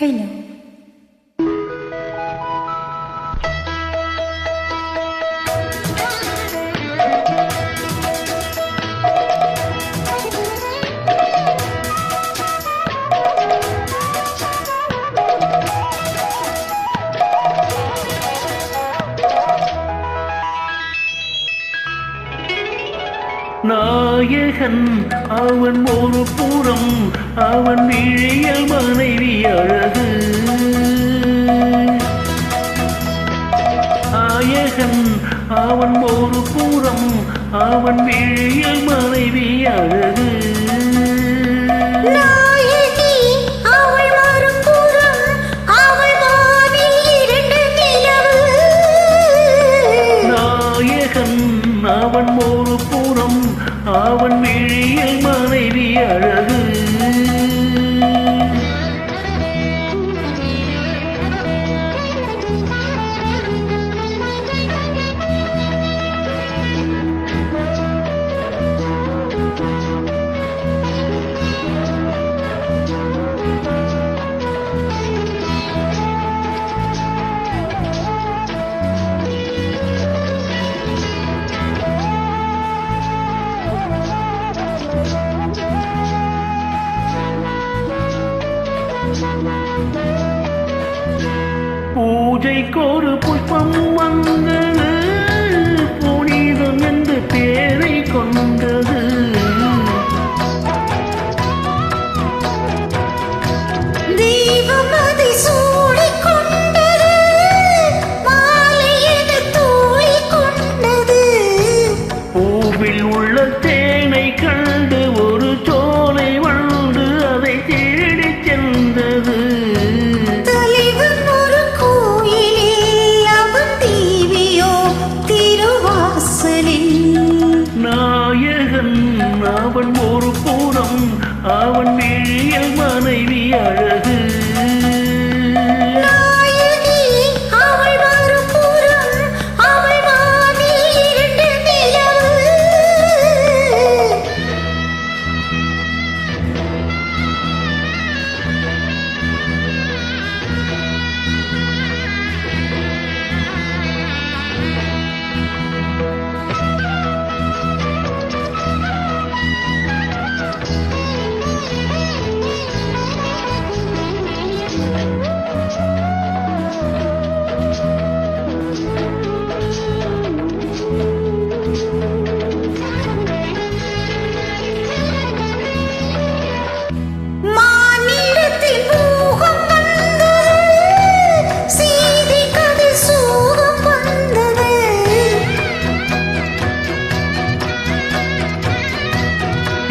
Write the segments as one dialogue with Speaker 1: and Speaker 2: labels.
Speaker 1: Hello.
Speaker 2: நாயகன் அவன் ஒரு புறம் அவன் விழியல் மனைவி அழகு அவன் ஒரு புறம் அவன் விழியல் மனைவி அழகு. அவன் ஒரு புறம் அவன் விழியல் மனைவி அழகு. பூஜைக்கொரு புஷ்பம் வந்தது. புனிதம் என்று பேரை கொண்டது.
Speaker 1: தெய்வம் அதை
Speaker 2: பூவில் உள்ள தேனை நாயகன் அவன் ஒரு புறம் அவன் விழியல் மனைவி
Speaker 1: அழ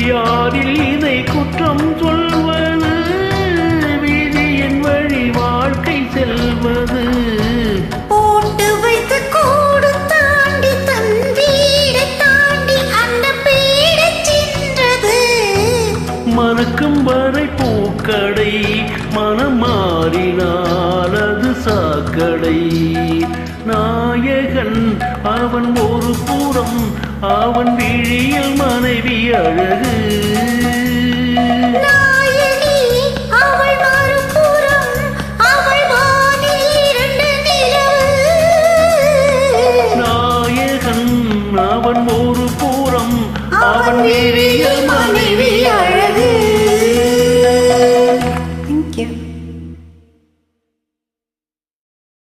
Speaker 2: யாரில் இதை குற்றம் சொல்வது விதியின் வழி வாழ்க்கை செல்வது.
Speaker 1: போட்டு வைத்த கோடு தாண்டி தன் வீடை தாண்டி அந்த பீடச் சென்றது.
Speaker 2: மறுக்கும் வரை பூக்கடை மனம் மாறினால் அது சாக்கடை. நாயகன் அவன் ஒரு புறம் அவன் விழியில் மனைவி அழகு.